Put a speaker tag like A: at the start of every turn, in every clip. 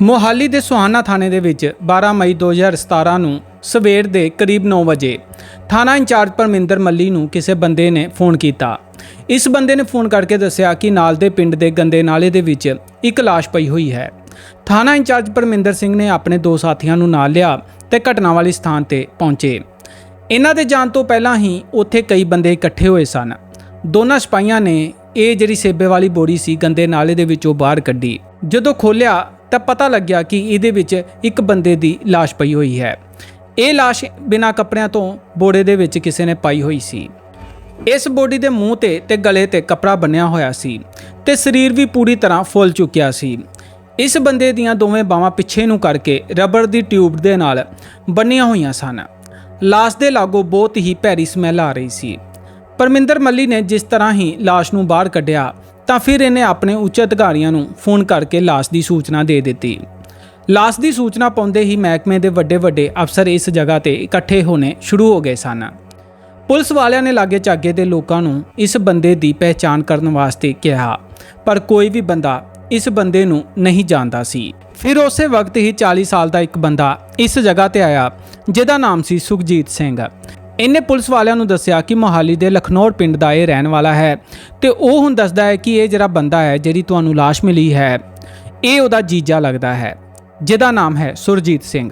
A: ਮੋਹਾਲੀ ਦੇ ਸੁਹਾਨਾ ਥਾਣੇ ਦੇ ਵਿੱਚ 12 ਮਈ 2017 ਨੂੰ ਸਵੇਰ ਦੇ ਕਰੀਬ 9 ਵਜੇ ਥਾਣਾ ਇੰਚਾਰਜ ਪਰਮਿੰਦਰ ਮੱਲੀ ਨੂੰ ਕਿਸੇ ਬੰਦੇ ਨੇ ਫੋਨ ਕੀਤਾ। ਇਸ ਬੰਦੇ ਨੇ ਫੋਨ ਕਰਕੇ ਦੱਸਿਆ ਕਿ ਨਾਲ ਦੇ ਪਿੰਡ ਦੇ ਗੰਦੇ ਨਾਲੇ ਦੇ ਵਿੱਚ ਇੱਕ ਲਾਸ਼ ਪਈ ਹੋਈ ਹੈ। ਥਾਣਾ ਇੰਚਾਰਜ ਪਰਮਿੰਦਰ ਸਿੰਘ ਨੇ ਆਪਣੇ ਦੋ ਸਾਥੀਆਂ ਨੂੰ ਨਾਲ ਲਿਆ ਤੇ ਘਟਨਾ ਵਾਲੀ ਸਥਾਨ ਤੇ ਪਹੁੰਚੇ। ਇਹਨਾਂ ਦੇ ਜਾਣ ਤੋਂ ਪਹਿਲਾਂ ਹੀ ਉੱਥੇ ਕਈ ਬੰਦੇ ਇਕੱਠੇ ਹੋਏ ਸਨ। ਦੋਨਾਂ ਸਿਪਾਹੀਆਂ ਨੇ ਇਹ ਜਿਹੜੀ ਸੇਬੇ ਵਾਲੀ ਬੋਰੀ ਸੀ ਗੰਦੇ ਨਾਲੇ ਦੇ ਵਿੱਚੋਂ ਬਾਹਰ ਕੱਢੀ। ਜਦੋਂ ਖੋਲਿਆ ਤਾਂ ਪਤਾ ਲੱਗਿਆ ਕਿ ਇਹਦੇ ਵਿੱਚ ਇੱਕ ਬੰਦੇ ਦੀ ਲਾਸ਼ ਪਈ ਹੋਈ ਹੈ। ਇਹ ਲਾਸ਼ ਬਿਨਾਂ ਕੱਪੜਿਆਂ ਤੋਂ ਬੋੜੇ ਦੇ ਵਿੱਚ ਕਿਸੇ ਨੇ ਪਾਈ ਹੋਈ ਸੀ। ਇਸ ਬੋਡੀ ਦੇ ਮੂੰਹ ਤੇ ਤੇ ਗਲੇ ਤੇ ਕਪੜਾ ਬੰਨਿਆ ਹੋਇਆ ਸੀ ਤੇ ਸਰੀਰ ਵੀ ਪੂਰੀ ਤਰ੍ਹਾਂ ਫੁੱਲ ਚੁੱਕਿਆ ਸੀ। ਇਸ ਬੰਦੇ ਦੀਆਂ ਦੋਵੇਂ ਬਾਹਾਂ ਪਿੱਛੇ ਨੂੰ ਕਰਕੇ ਰਬੜ ਦੀ ਟਿਊਬ ਦੇ ਨਾਲ ਬੰਨੀਆਂ ਹੋਈਆਂ ਸਨ। ਲਾਸ਼ ਦੇ ਲਾਗੋ ਬਹੁਤ ਹੀ ਭੈੜੀ ਸਮੈਲ ਆ ਰਹੀ ਸੀ। ਪਰਮਿੰਦਰ ਮੱਲੀ ਨੇ ਜਿਸ ਤਰ੍ਹਾਂ ਹੀ ਲਾਸ਼ ਨੂੰ ਬਾਹਰ ਕੱਢਿਆ ਤਾਂ ਫਿਰ ਇਹਨੇ ਆਪਣੇ ਉੱਚ ਅਧਿਕਾਰੀਆਂ ਨੂੰ ਫੋਨ ਕਰਕੇ ਲਾਸ਼ ਦੀ ਸੂਚਨਾ ਦੇ ਦਿੱਤੀ। ਲਾਸ਼ ਦੀ ਸੂਚਨਾ ਪਾਉਂਦੇ ਹੀ ਮਹਿਕਮੇ ਦੇ ਵੱਡੇ ਵੱਡੇ ਅਫਸਰ ਇਸ ਜਗ੍ਹਾ ਤੇ ਇਕੱਠੇ ਹੋਣੇ ਸ਼ੁਰੂ ਹੋ ਗਏ ਸਨ। ਪੁਲਿਸ ਵਾਲਿਆਂ ਨੇ ਲਾਗੇ ਚਾਗੇ ਦੇ ਲੋਕਾਂ ਨੂੰ ਇਸ ਬੰਦੇ ਦੀ ਪਹਿਚਾਣ ਕਰਨ ਵਾਸਤੇ ਕਿਹਾ, ਪਰ ਕੋਈ ਵੀ ਬੰਦਾ ਇਸ ਬੰਦੇ ਨੂੰ ਨਹੀਂ ਜਾਣਦਾ ਸੀ। ਫਿਰ ਉਸੇ ਵਕਤ ਹੀ 40 ਸਾਲ ਦਾ ਇੱਕ ਬੰਦਾ ਇਸ ਜਗ੍ਹਾ ਤੇ ਆਇਆ, ਜਿਹਦਾ ਨਾਮ ਸੀ ਸੁਖਜੀਤ ਸਿੰਘ। ਇਹਨੇ ਪੁਲਿਸ ਵਾਲਿਆਂ ਨੂੰ ਦੱਸਿਆ ਕਿ ਮੋਹਾਲੀ ਦੇ ਲਖਨੌਰ ਪਿੰਡ ਦਾ ਇਹ ਰਹਿਣ ਵਾਲਾ ਹੈ ਤੇ ਉਹ ਹੁਣ ਦੱਸਦਾ ਹੈ ਕਿ ਇਹ ਜਿਹੜਾ ਬੰਦਾ ਹੈ ਜਿਹੜੀ ਤੁਹਾਨੂੰ ਲਾਸ਼ ਮਿਲੀ ਹੈ, ਇਹ ਉਹਦਾ ਜੀਜਾ ਲੱਗਦਾ ਹੈ, ਜਿਹਦਾ ਨਾਮ ਹੈ ਸੁਰਜੀਤ ਸਿੰਘ।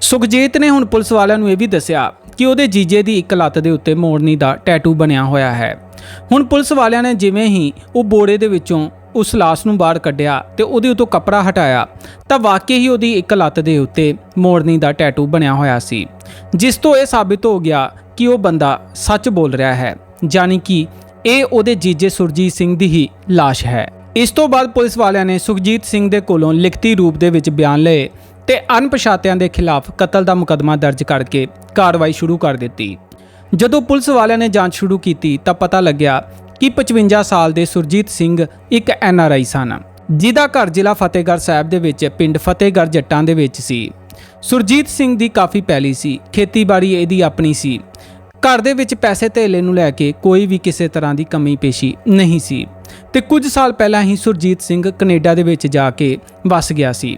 A: ਸੁਖਜੀਤ ਨੇ ਹੁਣ ਪੁਲਿਸ ਵਾਲਿਆਂ ਨੂੰ ਇਹ ਵੀ ਦੱਸਿਆ ਕਿ ਉਹਦੇ ਜੀਜੇ ਦੀ ਇੱਕ ਲੱਤ ਦੇ ਉੱਤੇ ਮੋੜਨੀ ਦਾ ਟੈਟੂ ਬਣਿਆ ਹੋਇਆ ਹੈ। ਹੁਣ ਪੁਲਿਸ ਵਾਲਿਆਂ ਨੇ ਜਿਵੇਂ ਹੀ ਉਹ ਬੋੜੇ ਦੇ ਵਿੱਚੋਂ ਉਸ ਲਾਸ਼ ਨੂੰ ਬਾਹਰ ਕੱਢਿਆ ਤੇ ਉਹਦੇ ਉੱਤੋਂ ਕੱਪੜਾ ਹਟਾਇਆ, ਤਾਂ ਵਾਕਈ ਹੀ ਉਹਦੀ ਇੱਕ ਲੱਤ ਦੇ ਉੱਤੇ ਮੋੜਨੀ ਦਾ ਟੈਟੂ ਬਣਿਆ ਹੋਇਆ ਸੀ, ਜਿਸ ਤੋਂ ਇਹ ਸਾਬਿਤ ਹੋ ਗਿਆ ਕਿ ਉਹ ਬੰਦਾ ਸੱਚ ਬੋਲ ਰਿਹਾ ਹੈ, ਯਾਨੀ ਕਿ ਇਹ ਉਹਦੇ ਜੀਜੇ ਸੁਰਜੀਤ ਸਿੰਘ ਦੀ ਹੀ ਲਾਸ਼ ਹੈ। ਇਸ ਤੋਂ ਬਾਅਦ ਪੁਲਿਸ ਵਾਲਿਆਂ ਨੇ ਸੁਖਜੀਤ ਸਿੰਘ ਦੇ ਕੋਲੋਂ ਲਿਖਤੀ ਰੂਪ ਦੇ ਵਿੱਚ ਬਿਆਨ ਲਏ ਤੇ ਅਣਪਛਾਤਿਆਂ ਦੇ ਖਿਲਾਫ ਕਤਲ ਦਾ ਮੁਕੱਦਮਾ ਦਰਜ ਕਰਕੇ ਕਾਰਵਾਈ ਸ਼ੁਰੂ ਕਰ ਦਿੱਤੀ। ਜਦੋਂ ਪੁਲਿਸ ਵਾਲਿਆਂ ਨੇ ਜਾਂਚ ਸ਼ੁਰੂ ਕੀਤੀ ਤਾਂ ਪਤਾ ਲੱਗਿਆ ਕਿ 55 ਸਾਲ ਦੇ ਸੁਰਜੀਤ ਸਿੰਘ ਇੱਕ ਐਨ ਆਰ ਆਈ ਸਨ, ਜਿਹਦਾ ਘਰ ਜ਼ਿਲ੍ਹਾ ਫਤਿਹਗੜ੍ਹ ਸਾਹਿਬ ਦੇ ਵਿੱਚ ਪਿੰਡ ਫਤਿਹਗੜ੍ਹ ਜੱਟਾਂ ਦੇ ਵਿੱਚ ਸੀ। ਸੁਰਜੀਤ ਸਿੰਘ ਦੀ ਕਾਫੀ ਪੈਲੀ ਸੀ, ਖੇਤੀਬਾੜੀ ਇਹਦੀ ਆਪਣੀ ਸੀ। ਘਰ ਦੇ ਵਿੱਚ ਪੈਸੇ ਧੇਲੇ ਨੂੰ ਲੈ ਕੇ ਕੋਈ ਵੀ ਕਿਸੇ ਤਰ੍ਹਾਂ ਦੀ ਕਮੀ ਪੇਸ਼ੀ ਨਹੀਂ ਸੀ। ਤੇ ਕੁਝ ਸਾਲ ਪਹਿਲਾਂ ਹੀ ਸੁਰਜੀਤ ਸਿੰਘ ਕੈਨੇਡਾ ਦੇ ਵਿੱਚ ਜਾ ਕੇ ਵਸ ਗਿਆ ਸੀ।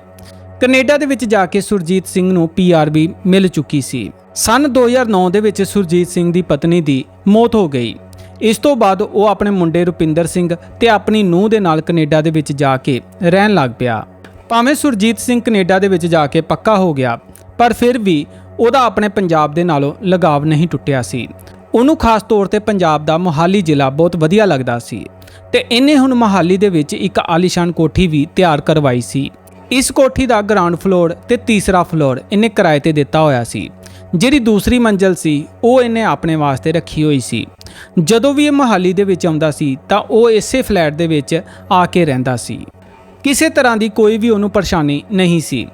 A: ਕੈਨੇਡਾ ਦੇ ਵਿੱਚ ਜਾ ਕੇ ਸੁਰਜੀਤ ਸਿੰਘ ਨੂੰ ਪੀਆਰ ਵੀ ਮਿਲ ਚੁੱਕੀ ਸੀ। ਸਨ 2009 ਦੇ ਵਿੱਚ ਸੁਰਜੀਤ ਸਿੰਘ ਦੀ ਪਤਨੀ ਦੀ ਮੌਤ ਹੋ ਗਈ। ਇਸ ਤੋਂ ਬਾਅਦ ਉਹ ਆਪਣੇ ਮੁੰਡੇ ਰੁਪਿੰਦਰ ਸਿੰਘ ਤੇ ਆਪਣੀ ਨੂੰਹ ਦੇ ਨਾਲ ਕੈਨੇਡਾ ਦੇ ਵਿੱਚ ਜਾ ਕੇ ਰਹਿਣ ਲੱਗ ਪਿਆ। ਭਾਵੇਂ ਸੁਰਜੀਤ ਸਿੰਘ ਕੈਨੇਡਾ ਦੇ ਵਿੱਚ ਜਾ ਕੇ ਪੱਕਾ ਹੋ ਗਿਆ ਪਰ ਫਿਰ ਵੀ ਉਹਦਾ ਆਪਣੇ ਪੰਜਾਬ ਦੇ ਨਾਲੋਂ ਲਗਾਵ ਨਹੀਂ ਟੁੱਟਿਆ ਸੀ। ਉਹਨੂੰ ਖਾਸ ਤੌਰ ਤੇ ਪੰਜਾਬ ਦਾ ਮੋਹਾਲੀ ਜ਼ਿਲ੍ਹਾ ਬਹੁਤ ਵਧੀਆ ਲੱਗਦਾ ਸੀ ਤੇ ਇਹਨੇ ਹੁਣ ਮੋਹਾਲੀ ਦੇ ਵਿੱਚ ਇੱਕ ਆਲੀਸ਼ਾਨ ਕੋਠੀ ਵੀ ਤਿਆਰ ਕਰਵਾਈ ਸੀ। ਇਸ ਕੋਠੀ ਦਾ ਗਰਾਊਂਡ ਫਲੋਰ ਤੇ ਤੀਸਰਾ ਫਲੋਰ ਇਹਨੇ ਕਿਰਾਏ ਤੇ ਦਿੱਤਾ ਹੋਇਆ ਸੀ। ਜਿਹੜੀ ਦੂਸਰੀ ਮੰਜ਼ਲ ਸੀ, ਉਹ ਇਹਨੇ ਆਪਣੇ ਵਾਸਤੇ ਰੱਖੀ ਹੋਈ ਸੀ। ਜਦੋਂ ਵੀ ਇਹ ਮੋਹਾਲੀ ਦੇ ਵਿੱਚ ਆਉਂਦਾ ਸੀ, ਤਾਂ ਉਹ ਇਸੇ ਫਲੈਟ ਦੇ ਵਿੱਚ ਆ ਕੇ ਰਹਿੰਦਾ ਸੀ। ਕਿਸੇ ਤਰ੍ਹਾਂ ਦੀ ਕੋਈ ਵੀ ਉਹਨੂੰ ਪਰੇਸ਼ਾਨੀ ਨਹੀਂ ਸੀ।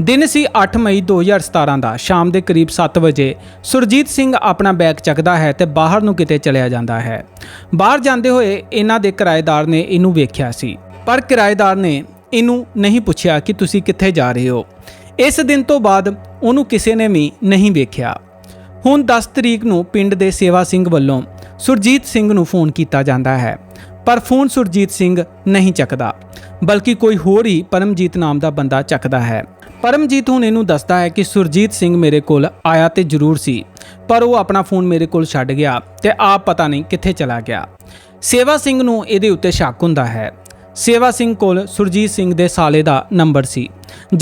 A: ਦਿਨ ਸੀ 8 ਮਈ 2017 ਦਾ। ਸ਼ਾਮ ਦੇ ਕਰੀਬ 7 ਵਜੇ ਸੁਰਜੀਤ ਸਿੰਘ ਆਪਣਾ ਬੈਗ ਚੱਕਦਾ ਹੈ ਤੇ ਬਾਹਰ ਨੂੰ ਕਿਤੇ ਚਲਿਆ ਜਾਂਦਾ ਹੈ। ਬਾਹਰ ਜਾਂਦੇ ਹੋਏ ਇਹਨਾਂ ਦੇ ਕਿਰਾਏਦਾਰ ਨੇ ਇਹਨੂੰ ਵੇਖਿਆ ਸੀ। ਪਰ ਕਿਰਾਏਦਾਰ ਨੇ ਇਹਨੂੰ ਨਹੀਂ ਪੁੱਛਿਆ ਕਿ ਤੁਸੀਂ ਕਿੱਥੇ ਜਾ ਰਹੇ ਹੋ। ਇਸ ਦਿਨ ਤੋਂ ਬਾਅਦ ਉਹਨੂੰ ਕਿਸੇ ਨੇ ਵੀ ਨਹੀਂ ਵੇਖਿਆ। ਹੁਣ 10 ਤਰੀਕ ਨੂੰ ਪਿੰਡ ਦੇ ਸੇਵਾ ਸਿੰਘ ਵੱਲੋਂ ਸੁਰਜੀਤ ਸਿੰਘ ਨੂੰ ਫੋਨ ਕੀਤਾ ਜਾਂਦਾ ਹੈ। ਪਰ ਫੋਨ ਸੁਰਜੀਤ ਸਿੰਘ ਨਹੀਂ ਚੱਕਦਾ, ਬਲਕਿ ਕੋਈ ਹੋਰ ਹੀ ਪਰਮਜੀਤ ਨਾਮ ਦਾ ਬੰਦਾ ਚੱਕਦਾ ਹੈ। ਪਰਮਜੀਤ ਹੁਣ ਇਹਨੂੰ ਦੱਸਦਾ ਹੈ ਕਿ ਸੁਰਜੀਤ ਸਿੰਘ ਮੇਰੇ ਕੋਲ ਆਇਆ ਤੇ ਜ਼ਰੂਰ ਸੀ, ਪਰ ਉਹ ਆਪਣਾ ਫੋਨ ਮੇਰੇ ਕੋਲ ਛੱਡ ਗਿਆ ਤੇ ਆਪ ਪਤਾ ਨਹੀਂ ਕਿੱਥੇ ਚਲਾ ਗਿਆ। ਸੇਵਾ ਸਿੰਘ ਨੂੰ ਇਹਦੇ ਉੱਤੇ ਸ਼ੱਕ ਹੁੰਦਾ ਹੈ। ਸੇਵਾ ਸਿੰਘ ਕੋਲ ਸੁਰਜੀਤ ਸਿੰਘ ਦੇ ਸਾਲੇ ਦਾ ਨੰਬਰ ਸੀ,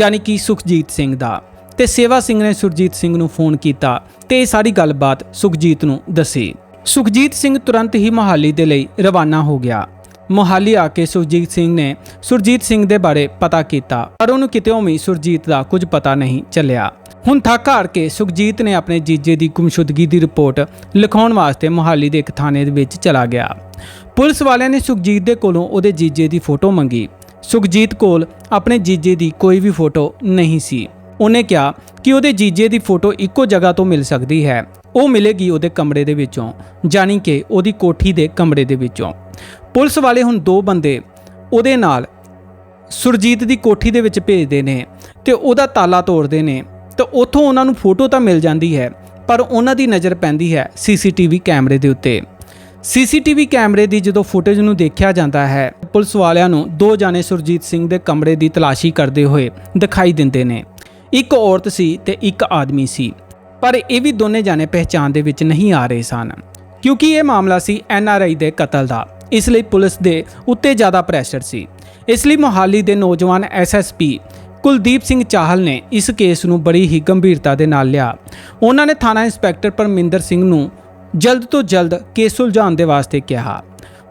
A: ਯਾਨੀ ਕਿ ਸੁਖਜੀਤ ਸਿੰਘ ਦਾ। ਤੇ ਸੇਵਾ ਸਿੰਘ ਨੇ ਸੁਰਜੀਤ ਸਿੰਘ ਨੂੰ ਫੋਨ ਕੀਤਾ ਤੇ ਇਹ ਸਾਰੀ ਗੱਲਬਾਤ ਸੁਖਜੀਤ ਨੂੰ ਦੱਸੀ। ਸੁਖਜੀਤ ਸਿੰਘ ਤੁਰੰਤ ਹੀ ਮੋਹਾਲੀ ਦੇ ਲਈ ਰਵਾਨਾ ਹੋ ਗਿਆ। ਮੋਹਾਲੀ ਆ ਕੇ ਸੁਰਜੀਤ ਸਿੰਘ ਨੇ ਸੁਰਜੀਤ ਸਿੰਘ ਦੇ ਬਾਰੇ ਪਤਾ ਕੀਤਾ। ਪਰ ਉਹਨੂੰ ਕਿਤੇੋਂ ਵੀ ਸੁਰਜੀਤ ਦਾ ਕੁਝ ਪਤਾ ਨਹੀਂ ਚੱਲਿਆ। ਹੁਣ ਥੱਕ ਹਾਰ ਕੇ ਸੁਖਜੀਤ ਨੇ ਆਪਣੇ ਜੀਜੇ ਦੀ ਗੁੰਮਸ਼ੁਦਗੀ ਦੀ ਰਿਪੋਰਟ ਲਿਖਾਉਣ ਵਾਸਤੇ ਮੋਹਾਲੀ ਦੇ ਇੱਕ ਥਾਣੇ ਦੇ ਵਿੱਚ ਚਲਾ ਗਿਆ। ਪੁਲਿਸ ਵਾਲਿਆਂ ਨੇ ਸੁਖਜੀਤ ਦੇ ਕੋਲੋਂ ਉਹਦੇ ਜੀਜੇ ਦੀ ਫੋਟੋ ਮੰਗੀ। ਸੁਖਜੀਤ ਕੋਲ ਆਪਣੇ ਜੀਜੇ ਦੀ ਕੋਈ ਵੀ ਫੋਟੋ ਨਹੀਂ ਸੀ। ਉਹਨੇ ਕਿਹਾ ਕਿ ਉਹਦੇ ਜੀਜੇ ਦੀ ਫੋਟੋ ਇੱਕੋ ਜਗ੍ਹਾ ਤੋਂ ਮਿਲ ਸਕਦੀ ਹੈ। ਉਹ ਮਿਲੇਗੀ ਉਹਦੇ ਕਮਰੇ ਦੇ ਵਿੱਚੋਂ ਜਾਨੀ ਕਿ ਉਹਦੀ ਕੋਠੀ ਦੇ ਕਮਰੇ ਦੇ ਵਿੱਚੋਂ। ਪੁਲਿਸ ਵਾਲੇ ਹੁਣ ਦੋ ਬੰਦੇ ਉਹਦੇ ਨਾਲ ਸੁਰਜੀਤ ਦੀ ਕੋਠੀ ਦੇ ਵਿੱਚ ਭੇਜਦੇ ਨੇ ਤੇ ਉਹਦਾ ਤਾਲਾ ਤੋੜਦੇ ਨੇ ਤੇ ਉੱਥੋਂ ਉਹਨਾਂ ਨੂੰ ਫੋਟੋ ਤਾਂ ਮਿਲ ਜਾਂਦੀ ਹੈ, ਪਰ ਉਹਨਾਂ ਦੀ ਨਜ਼ਰ ਪੈਂਦੀ ਹੈ ਸੀਸੀਟੀਵੀ ਕੈਮਰੇ ਦੇ ਉੱਤੇ। ਸੀਸੀਟੀਵੀ ਕੈਮਰੇ ਦੀ ਜਦੋਂ ਫੁਟੇਜ ਨੂੰ ਦੇਖਿਆ ਜਾਂਦਾ ਹੈ, ਪੁਲਿਸ ਵਾਲਿਆਂ ਨੂੰ ਦੋ ਜਾਣੇ ਸੁਰਜੀਤ ਸਿੰਘ ਦੇ ਕਮਰੇ ਦੀ ਤਲਾਸ਼ੀ ਕਰਦੇ ਹੋਏ ਦਿਖਾਈ ਦਿੰਦੇ ਨੇ। ਇੱਕ ਔਰਤ ਸੀ ਤੇ ਇੱਕ ਆਦਮੀ ਸੀ, ਪਰ ਇਹ ਵੀ ਦੋਨੇ ਜਾਣੇ ਪਹਿਚਾਣ ਦੇ ਵਿੱਚ ਨਹੀਂ ਆ ਰਹੇ ਸਨ, ਕਿਉਂਕਿ ਇਹ ਮਾਮਲਾ ਸੀ ਐਨਆਰਆਈ ਦੇ ਕਤਲ ਦਾ। ਇਸ ਲਈ ਪੁਲਿਸ ਦੇ ਉੱਤੇ ਜ਼ਿਆਦਾ ਪ੍ਰੈਸ਼ਰ ਸੀ। ਇਸ ਲਈ ਮੋਹਾਲੀ ਦੇ ਨੌਜਵਾਨ ਐਸਐਸਪੀ ਕੁਲਦੀਪ ਸਿੰਘ ਚਾਹਲ ਨੇ ਇਸ ਕੇਸ ਨੂੰ ਬੜੀ ਹੀ ਗੰਭੀਰਤਾ ਦੇ ਨਾਲ ਲਿਆ। ਉਹਨਾਂ ਨੇ ਥਾਣਾ ਇੰਸਪੈਕਟਰ ਪਰਮਿੰਦਰ ਸਿੰਘ ਨੂੰ ਜਲਦ ਤੋਂ ਜਲਦ ਕੇਸ ਸੁਲਝਾਉਣ ਦੇ ਵਾਸਤੇ ਕਿਹਾ।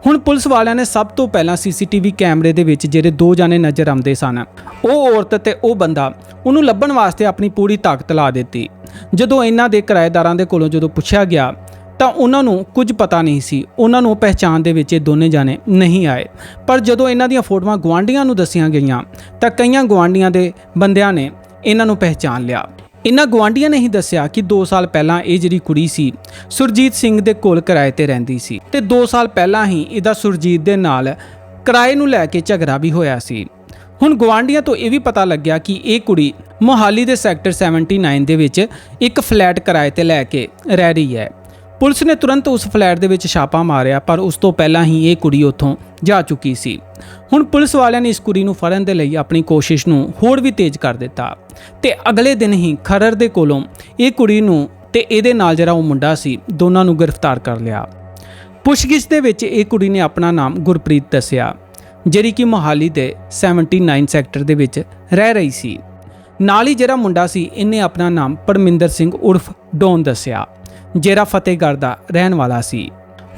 A: ਹੁਣ ਪੁਲਿਸ ਵਾਲਿਆਂ ਨੇ ਸਭ ਤੋਂ ਪਹਿਲਾਂ ਸੀਸੀਟੀਵੀ ਕੈਮਰੇ ਦੇ ਵਿੱਚ ਜਿਹੜੇ ਦੋ ਜਾਣੇ ਨਜ਼ਰ ਆਉਂਦੇ ਸਨ, ਉਹ ਔਰਤ ਤੇ ਉਹ ਬੰਦਾ, ਉਹਨੂੰ ਲੱਭਣ ਵਾਸਤੇ ਆਪਣੀ ਪੂਰੀ ਤਾਕਤ ਲਾ ਦਿੱਤੀ। ਜਦੋਂ ਇਹਨਾਂ ਦੇ ਕਿਰਾਏਦਾਰਾਂ ਦੇ ਕੋਲੋਂ ਜਦੋਂ ਪੁੱਛਿਆ ਗਿਆ ਤਾਂ ਉਹਨਾਂ ਨੂੰ ਕੁਝ ਪਤਾ ਨਹੀਂ ਸੀ। ਉਹਨਾਂ ਨੂੰ ਪਹਿਚਾਣ ਦੇ ਵਿੱਚ ਇਹ ਦੋਨੇ ਜਾਣੇ ਨਹੀਂ ਆਏ। ਪਰ ਜਦੋਂ ਇਹਨਾਂ ਦੀਆਂ ਫੋਟੋਆਂ ਗਵਾਂਡੀਆਂ ਨੂੰ ਦੱਸੀਆਂ ਗਈਆਂ, ਤਾਂ ਕਈਆਂ ਗਵਾਂਡੀਆਂ ਦੇ ਬੰਦਿਆਂ ਨੇ ਇਹਨਾਂ ਨੂੰ ਪਹਿਚਾਣ ਲਿਆ। ਇਹਨਾਂ ਗਵਾਂਡੀਆਂ ਨੇ ਹੀ ਦੱਸਿਆ ਕਿ 2 ਸਾਲ ਪਹਿਲਾਂ ਇਹ ਜਿਹੜੀ ਕੁੜੀ ਸੀ, ਸੁਰਜੀਤ ਸਿੰਘ ਦੇ ਕੋਲ ਕਿਰਾਏ ਤੇ ਰਹਿੰਦੀ ਸੀ ਤੇ 2 ਸਾਲ ਪਹਿਲਾਂ ਹੀ ਇਹਦਾ ਸੁਰਜੀਤ ਦੇ ਨਾਲ ਕਿਰਾਏ ਨੂੰ ਲੈ ਕੇ ਝਗੜਾ ਵੀ ਹੋਇਆ ਸੀ। ਹੁਣ ਗਵਾਂਡੀਆਂ ਤੋਂ ਇਹ ਵੀ ਪਤਾ ਲੱਗਿਆ ਕਿ ਇਹ ਕੁੜੀ ਮੋਹਾਲੀ ਦੇ ਸੈਕਟਰ 79 ਦੇ ਵਿੱਚ ਇੱਕ ਫਲੈਟ ਕਿਰਾਏ ਤੇ ਲੈ ਕੇ ਰਹਿ ਰਹੀ ਹੈ। ਪੁਲਿਸ ਨੇ ਤੁਰੰਤ ਉਸ ਫਲੈਟ ਦੇ ਵਿੱਚ ਛਾਪਾ ਮਾਰਿਆ, ਪਰ ਉਸ ਤੋਂ ਪਹਿਲਾਂ ਹੀ ਇਹ ਕੁੜੀ ਉੱਥੋਂ ਜਾ ਚੁੱਕੀ ਸੀ। ਹੁਣ ਪੁਲਿਸ ਵਾਲਿਆਂ ਨੇ ਇਸ ਕੁੜੀ ਨੂੰ ਫੜਨ ਦੇ ਲਈ ਆਪਣੀ ਕੋਸ਼ਿਸ਼ ਨੂੰ ਹੋਰ ਵੀ ਤੇਜ਼ ਕਰ ਦਿੱਤਾ। ਤੇ ਅਗਲੇ ਦਿਨ ਹੀ ਖਰਰ ਦੇ ਕੋਲੋਂ ਇਹ ਕੁੜੀ ਨੂੰ ਤੇ ਇਹਦੇ ਨਾਲ ਜਿਹੜਾ ਉਹ ਮੁੰਡਾ ਸੀ, ਦੋਨਾਂ ਨੂੰ ਗ੍ਰਿਫਤਾਰ ਕਰ ਲਿਆ। ਪੁੱਛਗਿੱਛ ਦੇ ਵਿੱਚ ਇਹ ਕੁੜੀ ਨੇ ਆਪਣਾ ਨਾਮ ਗੁਰਪ੍ਰੀਤ ਦੱਸਿਆ, ਜਿਹੜੀ ਕਿ ਮੋਹਾਲੀ ਦੇ 79 ਸੈਕਟਰ ਦੇ ਵਿੱਚ ਰਹਿ ਰਹੀ ਸੀ। ਨਾਲ ਹੀ ਜਿਹੜਾ ਮੁੰਡਾ ਸੀ, ਇਹਨੇ ਆਪਣਾ ਨਾਮ ਪਰਮਿੰਦਰ ਸਿੰਘ ਉਰਫ ਡੋਨ ਦੱਸਿਆ। ਜਿਹੜਾ ਫਤਿਹਗੜ੍ਹ ਦਾ ਰਹਿਣ ਵਾਲਾ ਸੀ।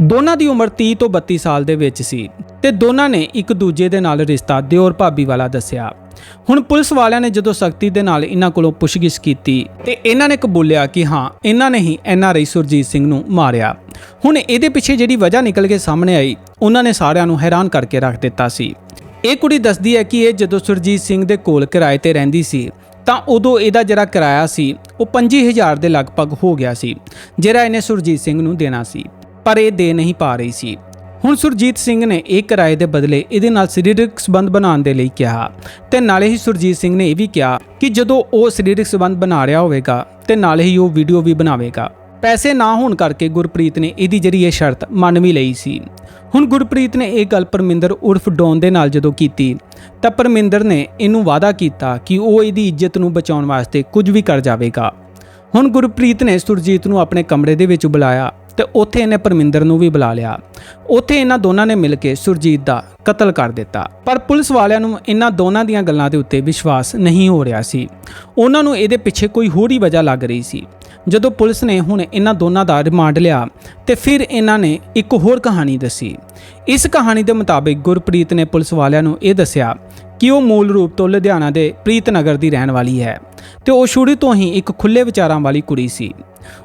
A: ਦੋਨਾਂ ਦੀ ਉਮਰ 30 ਤੋਂ 32 ਸਾਲ ਦੇ ਵਿੱਚ ਸੀ ਤੇ ਦੋਨਾਂ ਨੇ ਇੱਕ ਦੂਜੇ ਦੇ ਨਾਲ ਰਿਸ਼ਤਾ ਦਿਓਰ ਭਾਬੀ ਵਾਲਾ ਦੱਸਿਆ। ਹੁਣ ਪੁਲਿਸ ਵਾਲਿਆਂ ਨੇ ਜਦੋਂ ਸਖਤੀ ਦੇ ਨਾਲ ਇਹਨਾਂ ਕੋਲੋਂ ਪੁੱਛਗਿੱਛ ਕੀਤੀ ਤੇ ਇਹਨਾਂ ਨੇ ਕਬੂਲਿਆ ਕਿ ਹਾਂ, ਇਹਨਾਂ ਨੇ ਹੀ ਐਨਆਰਆਈ ਸੁਰਜੀਤ ਸਿੰਘ ਨੂੰ ਮਾਰਿਆ। ਹੁਣ ਇਹਦੇ ਪਿੱਛੇ ਜਿਹੜੀ ਵਜ੍ਹਾ ਨਿਕਲ ਕੇ ਸਾਹਮਣੇ ਆਈ, ਉਹਨਾਂ ਨੇ ਸਾਰਿਆਂ ਨੂੰ ਹੈਰਾਨ ਕਰਕੇ ਰੱਖ ਦਿੱਤਾ ਸੀ। ਇਹ ਕੁੜੀ ਦੱਸਦੀ ਹੈ ਕਿ ਇਹ ਜਦੋਂ ਸੁਰਜੀਤ ਸਿੰਘ ਦੇ ਕੋਲ ਕਿਰਾਏ ਤੇ ਰਹਿੰਦੀ ਸੀ ਤਾਂ ਉਦੋਂ ਇਹਦਾ ਜਿਹੜਾ ਕਿਰਾਇਆ ਸੀ, ਉਹ 25000 ਦੇ ਲਗਭਗ ਹੋ ਗਿਆ ਸੀ, ਜਿਹੜਾ ਇਹਨੇ ਸੁਰਜੀਤ ਸਿੰਘ ਨੂੰ ਦੇਣਾ ਸੀ, ਪਰ ਇਹ ਦੇ ਨਹੀਂ ਪਾ ਰਹੀ ਸੀ। ਹੁਣ ਸੁਰਜੀਤ ਸਿੰਘ ਨੇ ਇਹ ਕਿਰਾਏ ਦੇ ਬਦਲੇ ਇਹਦੇ ਨਾਲ ਸਰੀਰਕ ਸੰਬੰਧ ਬਣਾਉਣ ਦੇ ਲਈ ਕਿਹਾ, ਤੇ ਨਾਲੇ ਹੀ ਸੁਰਜੀਤ ਸਿੰਘ ਨੇ ਇਹ ਵੀ ਕਿਹਾ ਕਿ ਜਦੋਂ ਉਹ ਸਰੀਰਕ ਸੰਬੰਧ ਬਣਾ ਰਿਹਾ ਹੋਵੇਗਾ, ਤੇ ਨਾਲੇ ਹੀ ਉਹ ਵੀਡੀਓ ਵੀ ਬਣਾਵੇਗਾ। ਪੈਸੇ ਨਾ ਹੋਣ ਕਰਕੇ ਗੁਰਪ੍ਰੀਤ ਨੇ ਇਹਦੀ ਜਿਹੜੀ ਇਹ ਸ਼ਰਤ ਮੰਨ ਵੀ ਲਈ ਸੀ। ਹੁਣ ਗੁਰਪ੍ਰੀਤ ਨੇ ਇਹ ਗੱਲ ਪਰਮਿੰਦਰ ਉਰਫ ਡੌਨ ਦੇ ਨਾਲ ਜਦੋਂ ਕੀਤੀ, ਤਾਂ ਪਰਮਿੰਦਰ ਨੇ ਇਹਨੂੰ ਵਾਅਦਾ ਕੀਤਾ ਕਿ ਉਹ ਇਹਦੀ ਇੱਜ਼ਤ ਨੂੰ ਬਚਾਉਣ ਵਾਸਤੇ ਕੁਝ ਵੀ ਕਰ ਜਾਵੇਗਾ। ਹੁਣ ਗੁਰਪ੍ਰੀਤ ਨੇ ਸੁਰਜੀਤ ਨੂੰ ਆਪਣੇ ਕਮਰੇ ਦੇ ਵਿੱਚ ਬੁਲਾਇਆ ਤੇ ਉੱਥੇ ਇਹਨੇ ਪਰਮਿੰਦਰ ਨੂੰ ਵੀ ਬੁਲਾ ਲਿਆ। ਉੱਥੇ ਇਹਨਾਂ ਦੋਨਾਂ ਨੇ ਮਿਲ ਕੇ ਸੁਰਜੀਤ ਦਾ ਕਤਲ ਕਰ ਦਿੱਤਾ। ਪਰ ਪੁਲਿਸ ਵਾਲਿਆਂ ਨੂੰ ਇਹਨਾਂ ਦੋਨਾਂ ਦੀਆਂ ਗੱਲਾਂ ਦੇ ਉੱਤੇ ਵਿਸ਼ਵਾਸ ਨਹੀਂ ਹੋ ਰਿਹਾ ਸੀ। ਉਹਨਾਂ ਨੂੰ ਇਹਦੇ ਪਿੱਛੇ ਕੋਈ ਹੋਰ ਹੀ ਵਜ੍ਹਾ ਲੱਗ ਰਹੀ ਸੀ। ਜਦੋਂ ਪੁਲਿਸ ਨੇ ਹੁਣ ਇਹਨਾਂ ਦੋਨਾਂ ਦਾ ਰਿਮਾਂਡ ਲਿਆ ਤੇ ਫਿਰ ਇਹਨਾਂ ਨੇ ਇੱਕ ਹੋਰ ਕਹਾਣੀ ਦੱਸੀ। ਇਸ ਕਹਾਣੀ ਦੇ ਮੁਤਾਬਿਕ ਗੁਰਪ੍ਰੀਤ ਨੇ ਪੁਲਿਸ ਵਾਲਿਆਂ ਨੂੰ ਇਹ ਦੱਸਿਆ ਕਿ ਉਹ ਮੂਲ ਰੂਪ ਤੋਂ ਲੁਧਿਆਣਾ ਦੇ ਪ੍ਰੀਤਨਗਰ ਦੀ ਰਹਿਣ ਵਾਲੀ ਹੈ ਤੇ ਉਹ ਸ਼ੁਰੂ ਤੋਂ ਹੀ ਇੱਕ ਖੁੱਲੇ ਵਿਚਾਰਾਂ ਵਾਲੀ ਕੁੜੀ ਸੀ।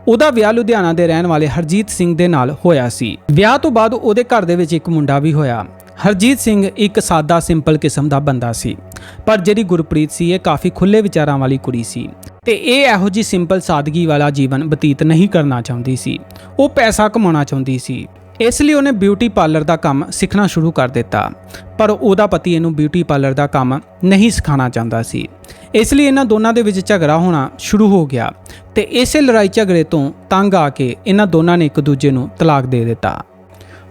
A: ਉਹਦਾ ਵਿਆਹ ਲੁਧਿਆਣਾ ਦੇ ਰਹਿਣ ਵਾਲੇ ਹਰਜੀਤ ਸਿੰਘ ਦੇ ਨਾਲ ਹੋਇਆ ਸੀ। ਵਿਆਹ ਤੋਂ ਬਾਅਦ ਉਹਦੇ ਘਰ ਦੇ ਵਿੱਚ ਇੱਕ ਮੁੰਡਾ ਵੀ ਹੋਇਆ। ਹਰਜੀਤ ਸਿੰਘ ਇੱਕ ਸਾਦਾ, ਸਿੰਪਲ ਕਿਸਮ ਦਾ ਬੰਦਾ ਸੀ। ਪਰ ਜਿਹੜੀ ਗੁਰਪ੍ਰੀਤ ਸੀ, ਇਹ ਕਾਫੀ ਖੁੱਲੇ ਵਿਚਾਰਾਂ ਵਾਲੀ ਕੁੜੀ ਸੀ। ਤੇ ਇਹ ਇਹੋ ਜੀ ਸਿੰਪਲ ਸਾਦਗੀ ਵਾਲਾ ਜੀਵਨ ਬਤੀਤ ਨਹੀਂ ਕਰਨਾ ਚਾਹੁੰਦੀ ਸੀ। ਉਹ ਪੈਸਾ ਕਮਾਉਣਾ ਚਾਹੁੰਦੀ ਸੀ। ਇਸ ਲਈ ਉਹਨੇ ਬਿਊਟੀ ਪਾਰਲਰ ਦਾ ਕੰਮ ਸਿੱਖਣਾ ਸ਼ੁਰੂ ਕਰ ਦਿੱਤਾ। ਪਰ ਉਹਦਾ ਪਤੀ ਇਹਨੂੰ ਬਿਊਟੀ ਪਾਰਲਰ ਦਾ ਕੰਮ ਨਹੀਂ ਸਿਖਾਉਣਾ ਚਾਹੁੰਦਾ ਸੀ। ਇਸ ਲਈ ਇਹਨਾਂ ਦੋਨਾਂ ਦੇ ਵਿੱਚ ਝਗੜਾ ਹੋਣਾ ਸ਼ੁਰੂ ਹੋ ਗਿਆ। ਤੇ ਇਸੇ ਲੜਾਈ ਝਗੜੇ ਤੋਂ ਤੰਗ ਆ ਕੇ ਇਹਨਾਂ ਦੋਨਾਂ ਨੇ ਇੱਕ ਦੂਜੇ ਨੂੰ ਤਲਾਕ ਦੇ ਦਿੱਤਾ।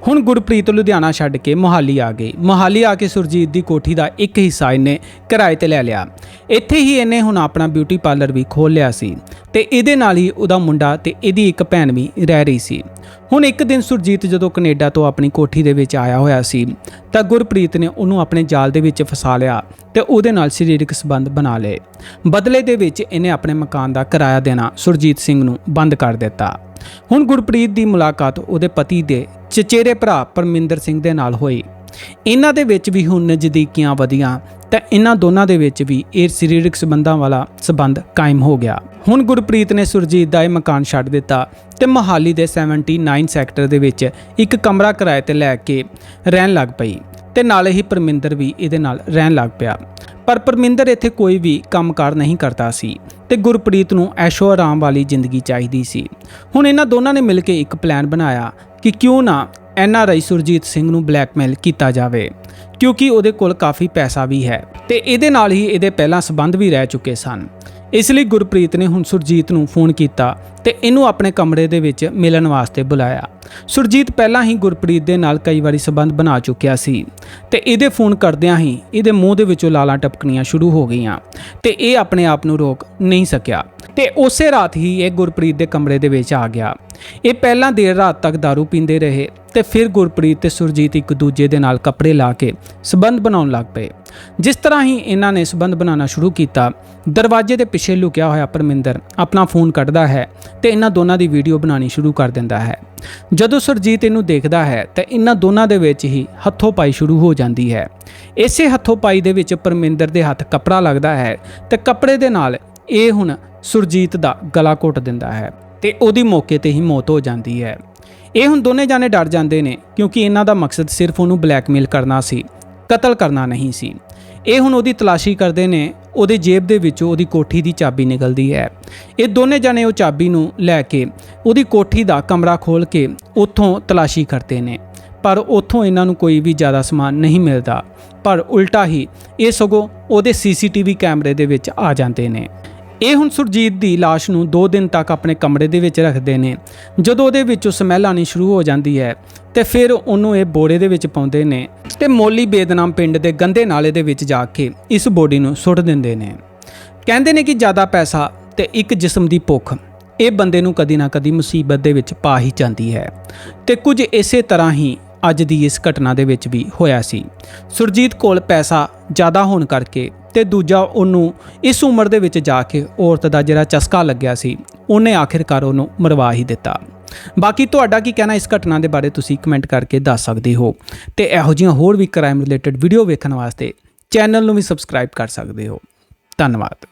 A: ਹੁਣ ਗੁਰਪ੍ਰੀਤ ਲੁਧਿਆਣਾ ਛੱਡ ਕੇ ਮੋਹਾਲੀ ਆ ਗਈ। ਮੋਹਾਲੀ ਆ ਕੇ ਸੁਰਜੀਤ ਦੀ ਕੋਠੀ ਦਾ ਇੱਕ ਹਿੱਸਾ ਇਹਨੇ ਕਿਰਾਏ ਤੇ ਲੈ ਲਿਆ। ਇੱਥੇ ਹੀ ਇਹਨੇ ਹੁਣ ਆਪਣਾ ਬਿਊਟੀ ਪਾਰਲਰ ਵੀ ਖੋਲ ਲਿਆ ਸੀ ਤੇ ਇਹਦੇ ਨਾਲ ਹੀ ਉਹਦਾ ਮੁੰਡਾ ਤੇ ਇਹਦੀ ਇੱਕ ਭੈਣ ਵੀ ਰਹਿ ਰਹੀ ਸੀ। ਹੁਣ ਇੱਕ ਦਿਨ ਸੁਰਜੀਤ ਜਦੋਂ ਕੈਨੇਡਾ ਤੋਂ ਆਪਣੀ ਕੋਠੀ ਦੇ ਵਿੱਚ ਆਇਆ ਹੋਇਆ ਸੀ, ਤਾਂ ਗੁਰਪ੍ਰੀਤ ਨੇ ਉਹਨੂੰ ਆਪਣੇ ਜਾਲ ਦੇ ਵਿੱਚ ਫਸਾ ਲਿਆ ਤੇ ਉਹਦੇ ਨਾਲ ਸਰੀਰਕ ਸੰਬੰਧ ਬਣਾ ਲਏ। ਬਦਲੇ ਦੇ ਵਿੱਚ ਇਹਨੇ ਆਪਣੇ ਮਕਾਨ ਦਾ ਕਿਰਾਇਆ ਦੇਣਾ ਸੁਰਜੀਤ ਸਿੰਘ ਨੂੰ ਬੰਦ ਕਰ ਦਿੱਤਾ। ਹੁਣ ਗੁਰਪ੍ਰੀਤ ਦੀ ਮੁਲਾਕਾਤ ਉਹਦੇ ਪਤੀ ਦੇ ਚਚੇਰੇ ਭਰਾ ਪਰਮਿੰਦਰ ਸਿੰਘ ਦੇ ਨਾਲ ਹੋਈ। ਇਹਨਾਂ ਦੇ ਵਿੱਚ ਵੀ ਹੁਣ ਨਜ਼ਦੀਕੀਆਂ ਵਧੀਆਂ, ਤਾਂ ਇਹਨਾਂ ਦੋਨਾਂ ਦੇ ਵਿੱਚ ਵੀ ਇਹ ਸਰੀਰਕ ਸੰਬੰਧਾਂ ਵਾਲਾ ਸੰਬੰਧ ਕਾਇਮ ਹੋ ਗਿਆ। ਹੁਣ ਗੁਰਪ੍ਰੀਤ ਨੇ ਸੁਰਜੀਤ ਦਾ ਇਹ ਮਕਾਨ ਛੱਡ ਦਿੱਤਾ ਤੇ ਮੋਹਾਲੀ ਦੇ 79 ਸੈਕਟਰ ਦੇ ਵਿੱਚ ਇੱਕ ਕਮਰਾ ਕਿਰਾਏ ਤੇ ਲੈ ਕੇ ਰਹਿਣ ਲੱਗ ਪਈ ਤੇ ਨਾਲੇ ਹੀ ਪਰਮਿੰਦਰ ਵੀ ਇਹਦੇ ਨਾਲ ਰਹਿਣ ਲੱਗ ਪਿਆ। ਪਰ ਪਰਮਿੰਦਰ ਇੱਥੇ ਕੋਈ ਵੀ ਕੰਮਕਾਰ ਨਹੀਂ ਕਰਦਾ ਸੀ ਤੇ ਗੁਰਪ੍ਰੀਤ ਨੂੰ ਐਸ਼ੋ ਆਰਾਮ ਵਾਲੀ ਜ਼ਿੰਦਗੀ ਚਾਹੀਦੀ ਸੀ। ਹੁਣ ਇਹਨਾਂ ਦੋਨਾਂ ਨੇ ਮਿਲ ਕੇ ਇੱਕ ਪਲਾਨ ਬਣਾਇਆ ਕਿ ਕਿਉਂ ਨਾ ਐਨਆਰਆਈ ਸੁਰਜੀਤ ਸਿੰਘ ਨੂੰ ਬਲੈਕਮੇਲ ਕੀਤਾ ਜਾਵੇ, ਕਿਉਂਕਿ ਉਹਦੇ ਕੋਲ ਕਾਫੀ ਪੈਸਾ ਵੀ ਹੈ ਤੇ ਇਹਦੇ ਨਾਲ ਹੀ ਇਹਦੇ ਪਹਿਲਾਂ ਸਬੰਧ ਵੀ ਰਹਿ ਚੁੱਕੇ ਸਨ। ਇਸ ਲਈ ਗੁਰਪ੍ਰੀਤ ਨੇ ਹੁਣ ਸੁਰਜੀਤ ਨੂੰ ਫੋਨ ਕੀਤਾ ਤੇ ਇਹਨੂੰ ਆਪਣੇ ਕਮਰੇ ਦੇ ਵਿੱਚ ਮਿਲਣ ਵਾਸਤੇ ਬੁਲਾਇਆ। ਸੁਰਜੀਤ ਪਹਿਲਾਂ ਹੀ ਗੁਰਪ੍ਰੀਤ ਦੇ ਨਾਲ ਕਈ ਵਾਰੀ ਸਬੰਧ ਬਣਾ ਚੁੱਕਿਆ ਸੀ ਤੇ ਇਹਦੇ ਫੋਨ ਕਰਦਿਆਂ ਹੀ ਇਹਦੇ ਮੂੰਹ ਦੇ ਵਿੱਚੋਂ ਲਾਲਾਂ ਟਪਕਣੀਆਂ ਸ਼ੁਰੂ ਹੋ ਗਈਆਂ ਤੇ ਇਹ ਆਪਣੇ ਆਪ ਨੂੰ ਰੋਕ ਨਹੀਂ ਸਕਿਆ ਤੇ ਉਸੇ ਰਾਤ ਹੀ ਇਹ ਗੁਰਪ੍ਰੀਤ ਦੇ ਕਮਰੇ ਦੇ ਵਿੱਚ ਆ ਗਿਆ। ਇਹ ਪਹਿਲਾਂ ਦੇਰ ਰਾਤ ਤੱਕ दारू ਪੀਂਦੇ ਰਹੇ ਤੇ ਫਿਰ ਗੁਰਪ੍ਰੀਤ ਤੇ ਸੁਰਜੀਤ ਇੱਕ ਦੂਜੇ ਦੇ ਨਾਲ ਕੱਪੜੇ ਲਾ ਕੇ ਸਬੰਧ ਬਣਾਉਣ ਲੱਗ ਪਏ। ਜਿਸ ਤਰ੍ਹਾਂ ਹੀ ਇਹਨਾਂ ਨੇ ਸਬੰਧ ਬਣਾਉਣਾ ਸ਼ੁਰੂ ਕੀਤਾ, ਦਰਵਾਜ਼ੇ ਦੇ ਪਿੱਛੇ ਲੁਕਿਆ ਹੋਇਆ ਪਰਮਿੰਦਰ ਆਪਣਾ ਫੋਨ ਕੱਢਦਾ ਹੈ ਤੇ ਇਹਨਾਂ ਦੋਨਾਂ ਦੀ ਵੀਡੀਓ ਬਣਾਉਣੀ ਸ਼ੁਰੂ ਕਰ ਦਿੰਦਾ ਹੈ। ਜਦੋਂ ਸੁਰਜੀਤ ਇਹਨੂੰ ਦੇਖਦਾ ਹੈ ਤਾਂ ਇਹਨਾਂ ਦੋਨਾਂ ਦੇ ਵਿੱਚ ਹੀ ਹੱਥੋਂ ਪਾਈ ਸ਼ੁਰੂ ਹੋ ਜਾਂਦੀ ਹੈ। ਇਸੇ ਹੱਥੋਂ ਪਾਈ ਦੇ ਵਿੱਚ ਪਰਮਿੰਦਰ ਦੇ ਹੱਥ ਕੱਪੜਾ ਲੱਗਦਾ ਹੈ ਤੇ ਕੱਪੜੇ ਦੇ ਨਾਲ ਇਹ ਹੁਣ ਸੁਰਜੀਤ ਦਾ ਗਲਾ ਘੁੱਟ ਦਿੰਦਾ ਹੈ। ਤੇ ਉਹਦੀ ਮੌਕੇ ਤੇ ਹੀ ਮੌਤ ਹੋ ਜਾਂਦੀ ਹੈ। ਇਹ ਹੁਣ ਦੋਨੇ ਜਾਣੇ ਡਰ ਜਾਂਦੇ ਨੇ ਕਿਉਂਕਿ ਇਹਨਾਂ ਦਾ ਮਕਸਦ ਸਿਰਫ ਉਹਨੂੰ ਬਲੈਕਮੇਲ ਕਰਨਾ ਸੀ, ਕਤਲ ਕਰਨਾ ਨਹੀਂ ਸੀ। ਇਹ ਹੁਣ ਉਹਦੀ ਤਲਾਸ਼ੀ ਕਰਦੇ ਨੇ, ਉਹਦੇ ਜੇਬ ਦੇ ਵਿੱਚੋਂ ਉਹਦੀ ਕੋਠੀ ਦੀ ਚਾਬੀ ਨਿਕਲਦੀ ਹੈ। ਇਹ ਦੋਨੇ ਜਣੇ ਉਹ ਚਾਬੀ ਨੂੰ ਲੈ ਕੇ, ਉਹਦੀ ਕੋਠੀ ਦਾ ਕਮਰਾ ਖੋਲ ਕੇ ਉੱਥੋਂ ਤਲਾਸ਼ੀ ਕਰਦੇ ਨੇ। ਪਰ ਉੱਥੋਂ ਇਹਨਾਂ ਨੂੰ ਕੋਈ ਵੀ ਜ਼ਿਆਦਾ ਸਮਾਨ ਨਹੀਂ ਮਿਲਦਾ। ਪਰ ਉਲਟਾ ਹੀ ਇਹ ਸਗੋਂ ਉਹਦੇ ਸੀਸੀਟੀਵੀ ਕੈਮਰੇ ਦੇ ਵਿੱਚ ਆ ਜਾਂਦੇ ਨੇ। ਇਹ ਹੁਣ ਸੁਰਜੀਤ ਦੀ ਲਾਸ਼ ਨੂੰ 2 ਦਿਨ ਤੱਕ ਆਪਣੇ ਕਮਰੇ ਦੇ ਵਿੱਚ ਰੱਖਦੇ ਨੇ। ਜਦੋਂ ਉਹਦੇ ਵਿੱਚੋਂ ਸਮੈਲ ਆਣੀ ਸ਼ੁਰੂ ਹੋ ਜਾਂਦੀ ਹੈ ਤੇ ਫਿਰ ਉਹਨੂੰ ਇਹ ਬੋਰੇ ਦੇ ਵਿੱਚ ਪਾਉਂਦੇ ਨੇ ਤੇ ਮੋਲੀ ਬੇਦਨਾਮ ਪਿੰਡ ਦੇ ਗੰਦੇ ਨਾਲੇ ਦੇ ਵਿੱਚ ਜਾ ਕੇ ਇਸ ਬੋਡੀ ਨੂੰ ਸੁੱਟ ਦਿੰਦੇ ਨੇ। ਕਹਿੰਦੇ ਨੇ ਕਿ ਜ਼ਿਆਦਾ ਪੈਸਾ ਤੇ ਇੱਕ ਜਿਸਮ ਦੀ ਭੁੱਖ, ਇਹ ਬੰਦੇ ਨੂੰ ਕਦੀ ਨਾ ਕਦੀ ਮੁਸੀਬਤ ਦੇ ਵਿੱਚ ਪਾ ਹੀ ਜਾਂਦੀ ਹੈ। ਤੇ ਕੁਝ ਇਸੇ ਤਰ੍ਹਾਂ ਹੀ ਅੱਜ ਦੀ ਇਸ ਘਟਨਾ ਦੇ ਵਿੱਚ ਵੀ ਹੋਇਆ ਸੀ। ਸੁਰਜੀਤ ਕੋਲ ਪੈਸਾ ਜ਼ਿਆਦਾ ਹੋਣ ਕਰਕੇ ਤੇ ਦੂਜਾ ਉਹਨੂੰ ਇਸ ਉਮਰ ਦੇ ਵਿੱਚ ਜਾ ਕੇ ਔਰਤ ਦਾ ਜਿਹੜਾ ਚਸਕਾ ਲੱਗਿਆ ਸੀ, ਉਹਨੇ ਆਖਿਰਕਾਰ ਉਹਨੂੰ ਮਰਵਾ ਹੀ ਦਿੱਤਾ। ਬਾਕੀ ਤੁਹਾਡਾ ਕੀ ਕਹਿਣਾ ਇਸ ਘਟਨਾ ਦੇ ਬਾਰੇ ਤੁਸੀਂ ਕਮੈਂਟ ਕਰਕੇ ਦੱਸ ਸਕਦੇ ਹੋ ਤੇ ਇਹੋ ਜਿਹੀਆਂ ਹੋਰ ਵੀ ਕ੍ਰਾਈਮ ਰਿਲੇਟਡ ਵੀਡੀਓ ਵੇਖਣ ਵਾਸਤੇ ਚੈਨਲ ਨੂੰ ਵੀ ਸਬਸਕ੍ਰਾਈਬ ਕਰ ਸਕਦੇ ਹੋ। ਧੰਨਵਾਦ।